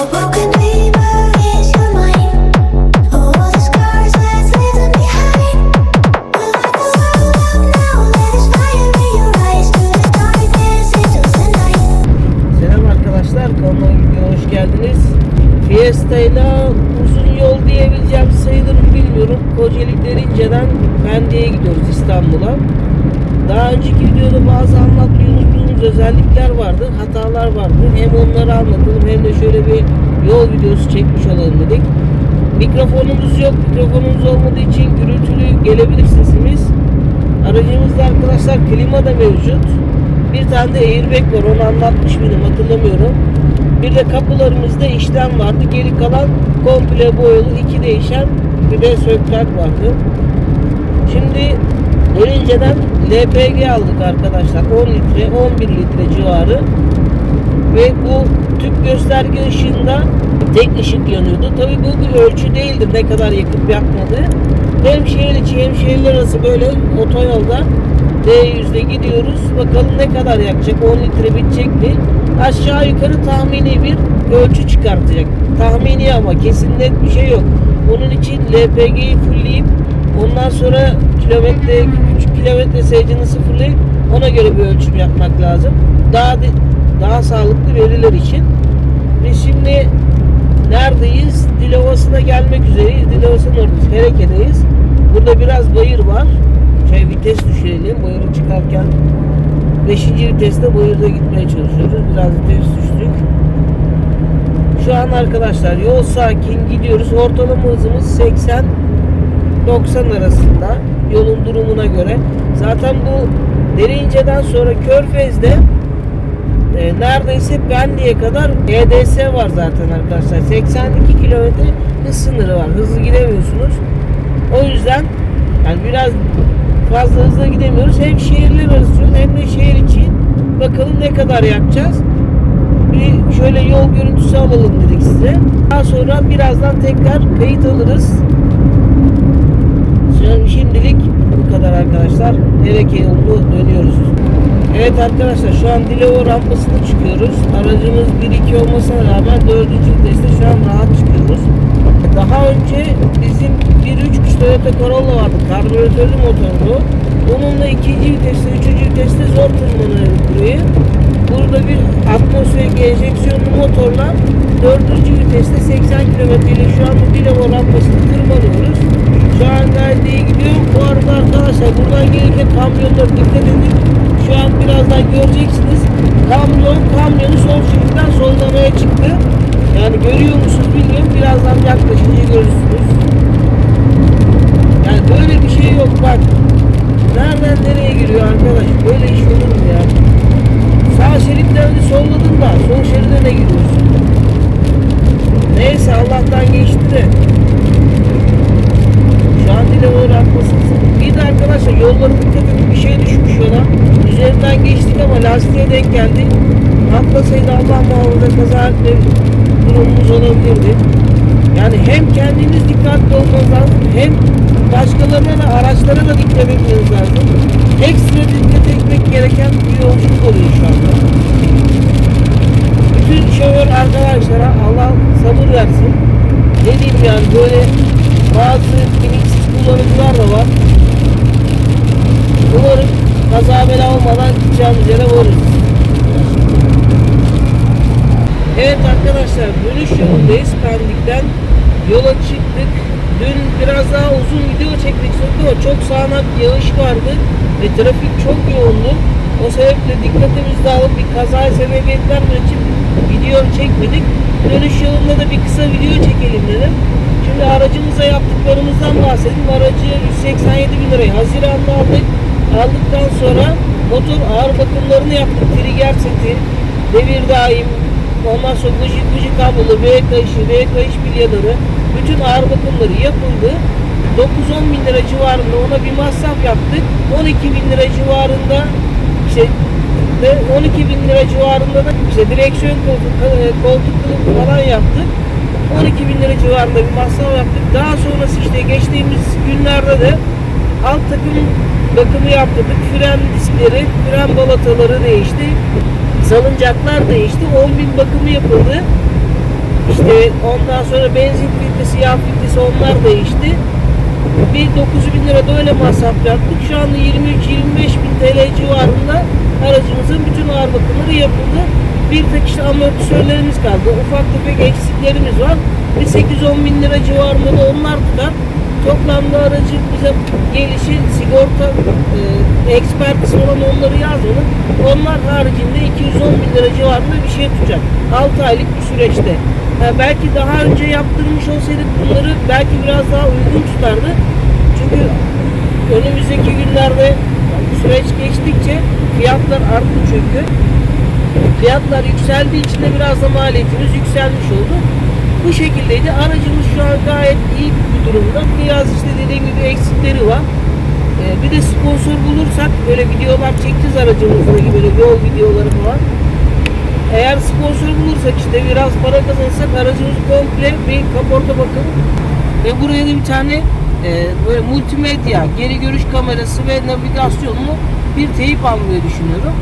A broken mirror is your mind. All the scars let's leave them behind. We'll light the world up now. Let us fire in your eyes. Through the darkness into the night. Selam arkadaşlar, kanalıma videoya hoş geldiniz. Fiesta ile uzun yol diyebileceğim sayılır bilmiyorum. Kocaeli Derince'den Pendik'e gidiyoruz İstanbul'a. Daha önceki videoda bazı anlatmayı unuttuğumuz özellikler vardı, hatalar vardı. Hem onları anlatalım hem de şöyle bir yol videosu çekmiş olalım dedik. Mikrofonumuz yok. Mikrofonumuz olmadığı için gürültülü gelebilir sesimiz. Aracımızda arkadaşlar klima da mevcut. Bir tane de airbag var onu anlatmış mıydım hatırlamıyorum. Bir de kapılarımızda işlem vardı. Geri kalan komple boyalı iki değişen bir de söktak vardı. Derince'den LPG aldık arkadaşlar. 10 litre 11 litre civarı. Ve bu tüp gösterge ışığında tek ışık yanıyordu. Tabi bu bir ölçü değildir ne kadar yakıp yakmadığı. Hem şehir içi hem şehirler arası böyle otoyolda D100'de gidiyoruz. Bakalım ne kadar yakacak? 10 litre bitecek mi? Aşağı yukarı tahmini bir ölçü çıkartacak. Tahmini ama kesin net bir şey yok. Onun için LPG'yi fullleyip ondan sonra kilometre kilometre sayacını sıfırlayıp ona göre bir ölçüm yapmak lazım. Daha daha sağlıklı veriler için. Biz şimdi neredeyiz? Dilovası'na gelmek üzereyiz. Dilovası'nın oradayız. Hereke'deyiz. Burada biraz bayır var. Şey vites düşürelim. Bayırı çıkarken 5. viteste bayırda gitmeye çalışıyoruz. Biraz vites düştük. Şu an arkadaşlar yol sakin gidiyoruz. Ortalama hızımız 80 90 arasında yolun durumuna göre. Zaten bu Derince'den sonra Körfez'de e, neredeyse Pendik'e kadar EDS var zaten arkadaşlar. 82 kilometre hız sınırı var. Hızlı gidemiyorsunuz. O yüzden yani biraz fazla hızlı gidemiyoruz. Hem şehirler arası hem de şehir içi. Bakalım ne kadar yakacağız. Bir şöyle yol görüntüsü alalım dedik size. Daha sonra birazdan tekrar kayıt alırız. Şimdi- Şimdilik kadar arkadaşlar. Ereke yolunu dönüyoruz. Evet arkadaşlar şu an Dilova rampasına çıkıyoruz. Aracımız 1-2 olmasına rağmen 4. viteste şu an rahat çıkıyoruz. Daha önce bizim 1.3 Toyota Corolla vardı. Karbüratörlü motorlu. Onunla ikinci viteste, üçüncü viteste zor tırmanıyoruz burayı. Burada bir atmosferik enjeksiyonlu motorla dördüncü viteste 80 km ile şu an bu Dilova rampasını tırmanıyoruz. Şu an gayet iyi gidiyor. Bu arada arkadaşlar buradan gelirken kamyonlara dikkat edin. Şu an birazdan göreceksiniz. Kamyon kamyonu sol şeritten sollamaya çıktı. Yani görüyor musunuz bilmiyorum. Birazdan yaklaşınca görürsünüz. Yani böyle bir şey yok bak. Nereden nereye giriyor arkadaş? Böyle iş olur mu ya? Sağ şeritten de solladın da sol şeride ne giriyorsun? Neyse Allah'tan geçti de. Şu doğru atmasın. Bir de arkadaşlar yollara dikkat edin bir şey düşmüş yola. Üzerinden geçtik ama lastiğe denk geldi. Atlasaydı Allah muhafaza kaza etme durumumuz olabilirdi. Yani hem kendiniz dikkatli olmanız lazım hem başkalarına da araçlara da dikkat etmeniz lazım. Ekstra dikkat etmek gereken bir yolculuk oluyor şu anda. Bütün şoför arkadaşlara Allah sabır versin. Ne yani böyle bazı bilinçsiz kullanıcılar da var. Umarım kaza bela olmadan gideceğimiz yere varırız. Evet arkadaşlar dönüş yolundayız Pendik'ten. Yola çıktık. Dün biraz daha uzun video çekmek istedik ama çok sağanak yağış vardı ve trafik çok yoğundu. O sebeple dikkatimizi dağılıp bir kazaya sebebiyet vermek için video çekmedik. Dönüş yolunda da bir kısa video çekelim dedim. Şimdi aracımıza yaptıklarımızdan bahsedeyim. Aracı 187 bin liraya Haziran'da aldık. Aldıktan sonra motor ağır bakımlarını yaptık. Trigger seti, devir daim, ondan sonra buji, buji kablolu, V kayışı, V kayış bilyaları, bütün ağır bakımları yapıldı. 9-10 bin lira civarında ona bir masraf yaptık. 12 bin lira civarında işte ve 12 bin lira civarında da işte direksiyon koltuk, e, koltuk falan yaptık. 12 bin lira civarında bir masraf yaptık. Daha sonrası işte geçtiğimiz günlerde de alt takım bakımı yaptırdık. Fren diskleri, fren balataları değişti. Salıncaklar değişti. 10 bin bakımı yapıldı. İşte ondan sonra benzin filtresi, yağ filtresi onlar değişti. Bir 9 bin lira da öyle masraf yaptık. Şu anda 23-25 bin TL civarında aracımızın bütün ağır bakımları yapıldı. Bir tek işte amortisörlerimiz kaldı. Ufak tefek eksiklerimiz var. Bir 8-10 bin lira civarında da onlar tutar. Toplamda aracın bize gelişi sigorta e, ekspertisi olan onları yazmadık. Onlar haricinde 210 bin lira civarında bir şey tutacak. 6 aylık bir süreçte. Ha, belki daha önce yaptırmış olsaydık bunları belki biraz daha uygun tutardı. Çünkü önümüzdeki günlerde süreç geçtikçe fiyatlar arttı çünkü. Fiyatlar yükseldiği için de biraz da maliyetimiz yükselmiş oldu. Bu şekildeydi. Aracımız şu an gayet iyi bir durumda. Biraz işte dediğim gibi eksikleri var. Ee, bir de sponsor bulursak böyle videolar çekeceğiz aracımızla gibi böyle yol videoları falan. Eğer sponsor bulursak işte biraz para kazanırsak aracımızı komple bir kaporta bakım ve buraya da bir tane e, böyle multimedya, geri görüş kamerası ve navigasyonlu bir teyip almayı düşünüyorum.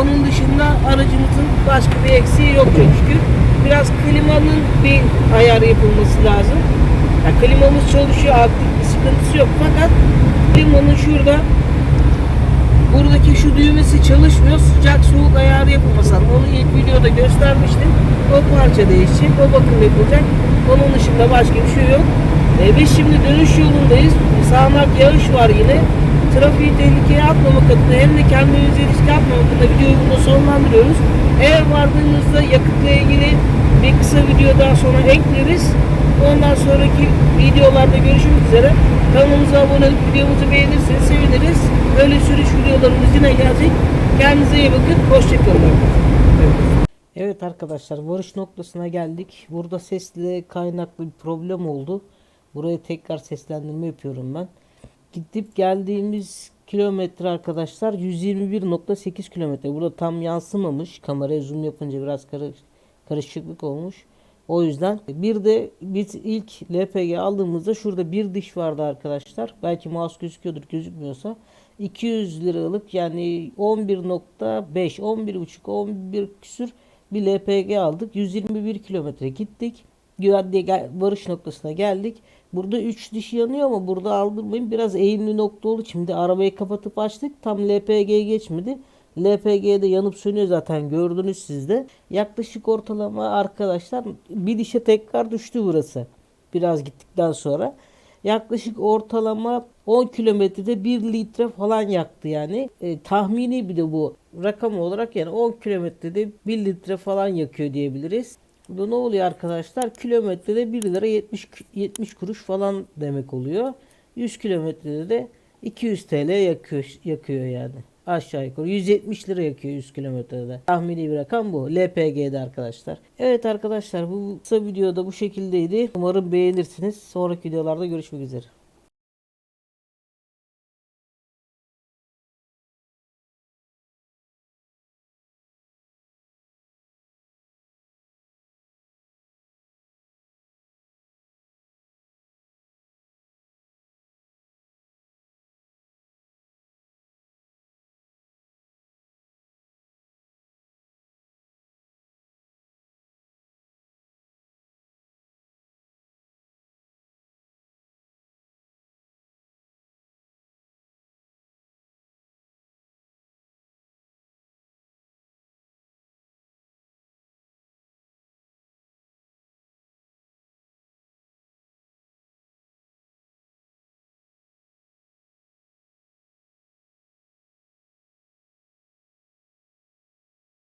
Onun dışında aracımızın başka bir eksiği yok çok şükür. Biraz klimanın bir ayar yapılması lazım. Yani klimamız çalışıyor, aktif bir sıkıntısı yok fakat klimanın şurada buradaki şu düğmesi çalışmıyor. Sıcak soğuk ayarı lazım. Onu ilk videoda göstermiştim. O parça değişecek. O bakım yapılacak. Onun dışında başka bir şey yok. Ee, biz şimdi dönüş yolundayız. Sağanak yağış var yine. Trafiği tehlikeye atmamak adına hem de kendimizi riske atmamak adına videoyu burada sonlandırıyoruz. Eğer vardığımızda yakıtla ilgili bir kısa video daha sonra ekleriz. Ondan sonraki videolarda görüşmek üzere. Kanalımıza abone olup videomuzu beğenirseniz seviniriz. Böyle sürüş videolarımız yine gelecek. Kendinize iyi bakın. Hoşçakalın. Evet arkadaşlar varış noktasına geldik. Burada sesle kaynaklı bir problem oldu. Buraya tekrar seslendirme yapıyorum ben. Gidip geldiğimiz kilometre arkadaşlar 121.8 kilometre. Burada tam yansımamış. Kameraya zoom yapınca biraz karış, karışıklık olmuş. O yüzden bir de biz ilk LPG aldığımızda şurada bir diş vardı arkadaşlar. Belki mouse gözüküyordur gözükmüyorsa. 200 liralık yani 11.5 11.5 11 küsür bir LPG aldık. 121 kilometre gittik. Güvenliğe varış noktasına geldik. Burada 3 diş yanıyor ama burada aldırmayın. Biraz eğimli nokta oldu. Şimdi arabayı kapatıp açtık. Tam LPG geçmedi. LPG'de yanıp sönüyor zaten gördünüz siz de. Yaklaşık ortalama arkadaşlar bir dişe tekrar düştü burası. Biraz gittikten sonra. Yaklaşık ortalama 10 kilometrede 1 litre falan yaktı yani. E, tahmini bir de bu rakam olarak yani 10 kilometrede 1 litre falan yakıyor diyebiliriz. Bu ne oluyor arkadaşlar? Kilometrede 1 lira 70 70 kuruş falan demek oluyor. 100 kilometrede de 200 TL yakıyor, yakıyor yani. Aşağı yukarı 170 lira yakıyor 100 kilometrede. Tahmini bir rakam bu. LPG'de arkadaşlar. Evet arkadaşlar bu kısa videoda bu şekildeydi. Umarım beğenirsiniz. Sonraki videolarda görüşmek üzere.